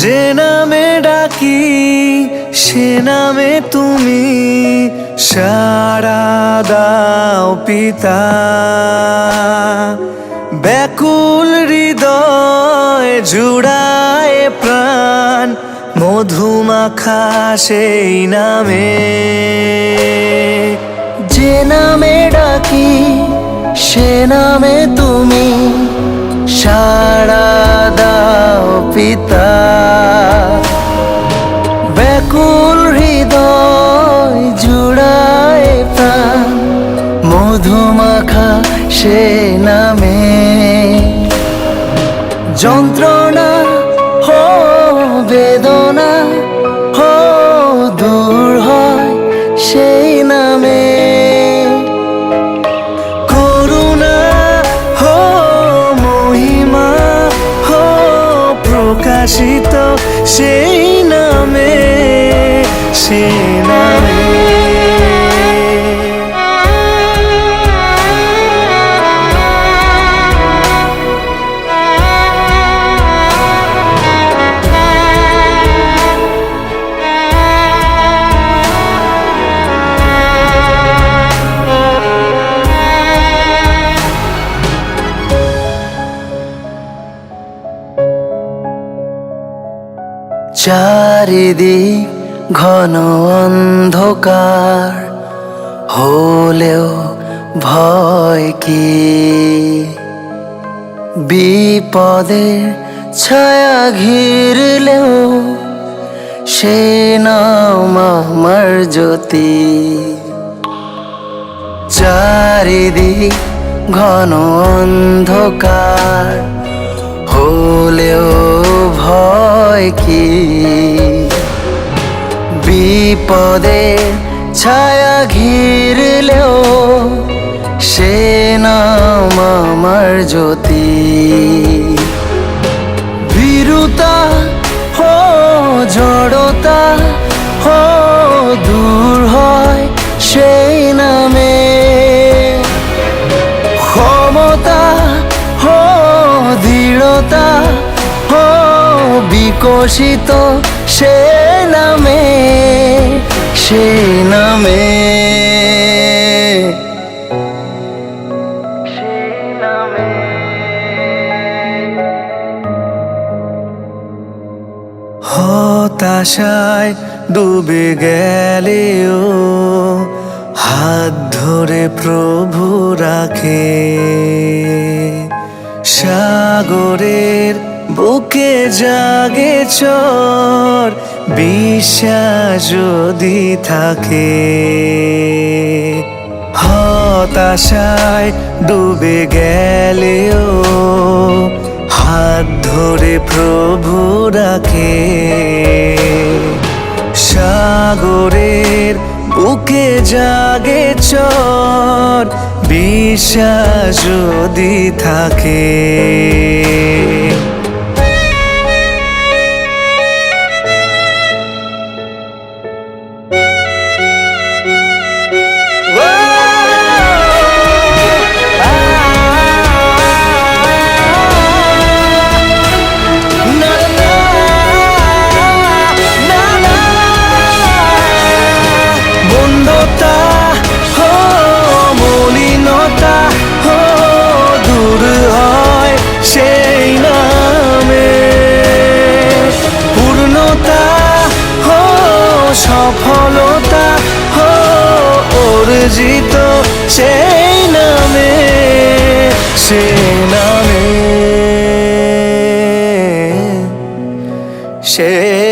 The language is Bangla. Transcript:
যে নামে ডাকি, সে নামে তুমি সারা দাও পিতা। ব্যাকুল হৃদয় জুড়ায় প্রাণ, মধুমাখা সেই নামে। যে নামে ডাকি, সে নামে তুমি মধুমাখা সে নামে। যন্ত্রণা হো বেদনা হো দূর হয় সেই নামে। করুণা হো মহিমা হো প্রকাশিত সেই নামে। সেই চারিদিক ঘন অন্ধকার, হলেও ভয় কি? বিপদের ছায়া ঘিরলেও সে নাম আমার জ্যোতি। চারিদিক ঘন অন্ধকার, হলেও ভয় কি? বিপদে ছায়া ঘিরলেও সে নাম আমার জ্যোতি। বিকশিত সে নামে। সে নামে। হতাশায় ডুবে গেলেও হাত ধরে প্রভু রাখে। সাগরের জাগে চর, বিশ্বাস যদি থাকে। হতাশায় ডুবে গেলেও হাত ধরে প্রভু রাখে সাগরের বুকে জাগে চর, বিশ্বাস যদি থাকে। অর্জিত সেই নামে সেই নামে। সেই